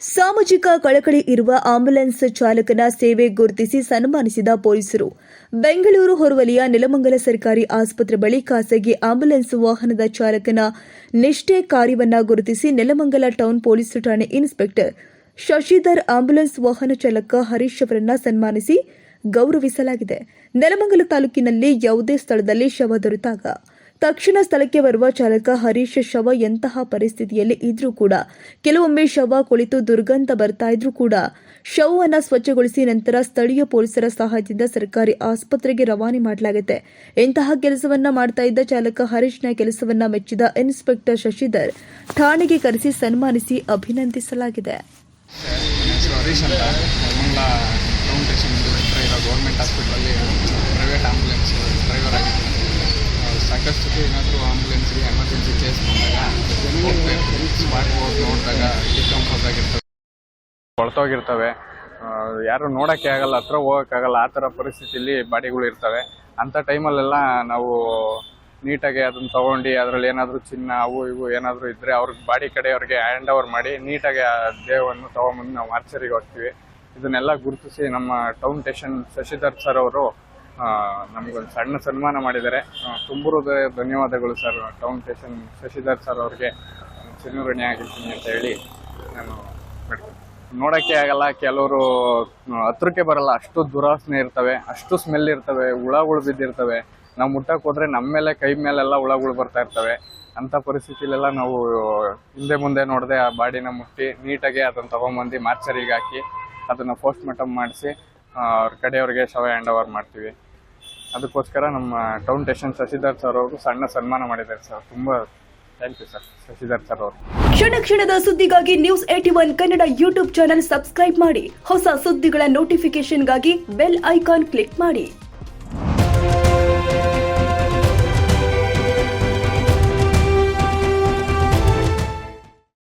ಸಾಮಾಜಿಕ ಕಳಕಳಿ ಇರುವ ಆಂಬ್ಯುಲೆನ್ಸ್ ಚಾಲಕನ ಸೇವೆ ಗುರುತಿಸಿ ಸನ್ಮಾನಿಸಿದ ಪೊಲೀಸರು. ಬೆಂಗಳೂರು ಹೊರವಲಿಯ ನೆಲಮಂಗಲ ಸರ್ಕಾರಿ ಆಸ್ಪತ್ರೆ ಬಳಿ ಖಾಸಗಿ ಆಂಬ್ಯುಲೆನ್ಸ್ ವಾಹನದ ಚಾಲಕನ ನಿಷ್ಠೆ ಕಾರ್ಯವನ್ನ ಗುರುತಿಸಿ ನೆಲಮಂಗಲ ಟೌನ್ ಪೊಲೀಸ್ ಠಾಣೆ ಇನ್ಸ್ಪೆಕ್ಟರ್ ಶಶಿಧರ್ ಆಂಬ್ಯುಲೆನ್ಸ್ ವಾಹನ ಚಾಲಕ ಹರೀಶ್ ಅವರನ್ನ ಸನ್ಮಾನಿಸಿ ಗೌರವಿಸಲಾಗಿದೆ. ನೆಲಮಂಗಲ ತಾಲೂಕಿನಲ್ಲಿ ಯಾವುದೇ ಸ್ಥಳದಲ್ಲಿ ಶವ ದೊರೆತಾಗ ತಕ್ಷಣ ಸ್ಥಳಕ್ಕೆ ಬರುವ ಚಾಲಕ ಹರೀಶ್ ಶವ ಎಂತಹ ಪರಿಸ್ಥಿತಿಯಲ್ಲಿ ಇದ್ರೂ ಕೂಡ, ಕೆಲವೊಮ್ಮೆ ಶವ ಕುಳಿತು ದುರ್ಗಂಧ ಬರ್ತಾ ಇದ್ರೂ ಕೂಡ, ಶವವನ್ನು ಸ್ವಚ್ಛಗೊಳಿಸಿ ನಂತರ ಸ್ಥಳೀಯ ಪೊಲೀಸರ ಸಹಾಯದಿಂದ ಸರ್ಕಾರಿ ಆಸ್ಪತ್ರೆಗೆ ರವಾನೆ ಮಾಡಲಾಗುತ್ತೆ. ಇಂತಹ ಕೆಲಸವನ್ನ ಮಾಡ್ತಾ ಇದ್ದ ಚಾಲಕ ಹರೀಶ್ನ ಕೆಲಸವನ್ನ ಮೆಚ್ಚಿದ ಇನ್ಸ್ಪೆಕ್ಟರ್ ಶಶಿಧರ್ ಠಾಣೆಗೆ ಕರೆಸಿ ಸನ್ಮಾನಿಸಿ ಅಭಿನಂದಿಸಲಾಗಿದೆ. ನನ್ನ ಹೆಸರು ಹರೀಶ್ ಅಂತ ಮಂಗಳ ಟೌನ್ ಸ್ಟೇಷನ್ ಹತ್ರ ಇರೋ ಗೌರ್ಮೆಂಟ್ ಹಾಸ್ಪಿಟ್ಲಲ್ಲಿ ಪ್ರೈವೇಟ್ ಆಂಬುಲೆನ್ಸ್ ಡ್ರೈವರ್ ಆಗಿದ್ದೀನಿ ಆ, ಸತಿ ಏನಾದರೂ ಆಂಬುಲೆನ್ಸ್ಗೆ ಎಮರ್ಜೆನ್ಸಿ ಕೇಸ್ ಬಂದಾಗ ನೋಡಿದಾಗ ಡಿಸ್ಕಂಫರ್ಟ್ ಆಗಿರ್ತವೆ ಕೊಳ್ತೋಗಿರ್ತವೆ ಯಾರು ನೋಡೋಕ್ಕೆ ಆಗಲ್ಲ, ಹತ್ರ ಹೋಗೋಕ್ಕಾಗಲ್ಲ ಆ ಥರ ಪರಿಸ್ಥಿತಿಲಿ ಬಾಡಿಗಳು ಇರ್ತವೆ. ಅಂಥ ಟೈಮಲ್ಲೆಲ್ಲ ನಾವು ನೀಟಾಗಿ ಅದನ್ನ ತೊಗೊಂಡು ಅದರಲ್ಲಿ ಏನಾದರೂ ಚಿನ್ನ, ಅವು ಇವು ಏನಾದರೂ ಇದ್ದರೆ ಅವ್ರಿಗೆ ಬಾಡಿ ಕಡೆಯವ್ರಿಗೆ ಹ್ಯಾಂಡ್ ಓವರ್ ಮಾಡಿ ನೀಟಾಗಿ ಆ ದೇಹವನ್ನು ತೊಗೊಂಬಂದು ನಾವು ಆರ್ಚರಿಗೆ ಹೋಗ್ತೀವಿ. ಇದನ್ನೆಲ್ಲ ಗುರುತಿಸಿ ನಮ್ಮ ಟೌನ್ ಸ್ಟೇಷನ್ ಶಶಿಧರ್ ಸರ್ ಅವರು ನಮಗೊಂದು ಸಣ್ಣ ಸನ್ಮಾನ ಮಾಡಿದ್ದಾರೆ. ತುಂಬ ಧನ್ಯವಾದಗಳು sir town station Shashidhar sir ಅವ್ರಿಗೆ. ಚಿನ್ನೂರಣಿ ಆಗಿರ್ತೀನಿ ಅಂತ ಹೇಳಿ ನಾನು ನೋಡೋಕ್ಕೆ ಆಗಲ್ಲ, ಕೆಲವರು ಹತ್ರಕ್ಕೆ ಬರಲ್ಲ. ಅಷ್ಟು ದುರಾಸನೆ ಇರ್ತವೆ, ಅಷ್ಟು ಸ್ಮೆಲ್ ಇರ್ತವೆ, ಹುಳಗಳು ಬಿದ್ದಿರ್ತವೆ. ನಾವು ಮುಟ್ಟಕ್ಕೆ ಹೋದ್ರೆ ನಮ್ಮ ಮೇಲೆ, ಕೈ ಮೇಲೆಲ್ಲ ಹುಳಗಳು ಬರ್ತಾ ಇರ್ತವೆ. ಅಂಥ ಪರಿಸ್ಥಿತಿಲೆಲ್ಲ ನಾವು ಹಿಂದೆ ಮುಂದೆ ನೋಡದೆ ಆ ಬಾಡಿನ ಮುಟ್ಟಿ, ನೀಟಾಗಿ ಅದನ್ನು ತೊಗೊಂಬಂದು ಮಾರ್ಚರಿಗೆ ಹಾಕಿ, ಅದನ್ನು ಪೋಸ್ಟ್ ಮಾರ್ಟಮ್ ಮಾಡಿಸಿ ಅವ್ರ ಕಡೆಯವ್ರಿಗೆ ಶವ ಹ್ಯಾಂಡ್ ಓವರ್ ಮಾಡ್ತೀವಿ. ಅದಕ್ಕೋಸ್ಕರ ನಮ್ಮ ಟೌನ್ ಟೇಷನ್ ಶಶಿಧರ್ ಸರ್ ಅವರು ಸಣ್ಣ ಸನ್ಮಾನ ಮಾಡಿದ್ದಾರೆ ಸರ್ ತುಂಬ thank you sir Shashidhar sir ಅವರು. ಕ್ಷಣ ಕ್ಷಣದ ಸುದ್ದಿಗಾಗಿ news AT one Kannada YouTube channel subscribe ಮಾಡಿ. ಹೊಸ ಸುದ್ದಿಗಳ ನೋಟಿಫಿಕೇಶನ್ಗಾಗಿ ಬೆಲ್ ಐಕಾನ್ ಕ್ಲಿಕ್ ಮಾಡಿ.